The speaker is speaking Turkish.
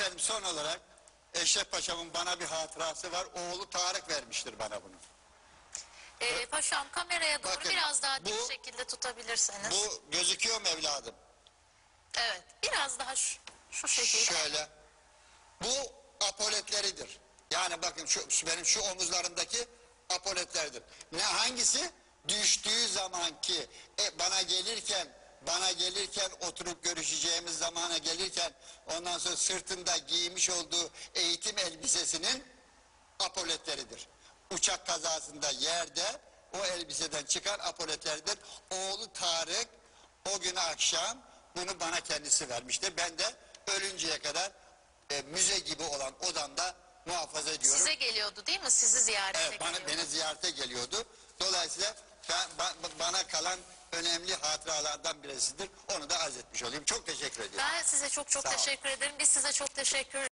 Efendim son olarak Eşref Paşa'mın bana bir hatırası var. Oğlu Tarık vermiştir bana bunu. Ee, paşam kameraya doğru Bakın, biraz daha dik bu- şekilde tutabilirseniz. Bu gözüküyor mu evladım? Evet. Biraz daha şu, şu şekilde. Şöyle. Bu apoletleridir. Yani bakın şu benim şu omuzlarımdaki apoletleridir. Ne hangisi? Düştüğü zamanki e, bana gelirken bana gelirken oturup görüşeceğimiz zamana gelirken ondan sonra sırtında giymiş olduğu eğitim elbisesinin apoletleridir. Uçak kazasında yerde o elbiseden çıkan apoletleridir. Oğlu Tarık o gün akşam bunu bana kendisi vermişti. Ben de ölünceye kadar e, müze gibi olan odamda muhafaza ediyorum. Size geliyordu değil mi? Sizi ziyarete Evet, bana, geliyordu. beni ziyarete geliyordu. Hatıralardan birisidir. Onu da arz etmiş olayım. Çok teşekkür ediyorum. Ben size çok çok Sağ teşekkür ederim. Biz size çok teşekkür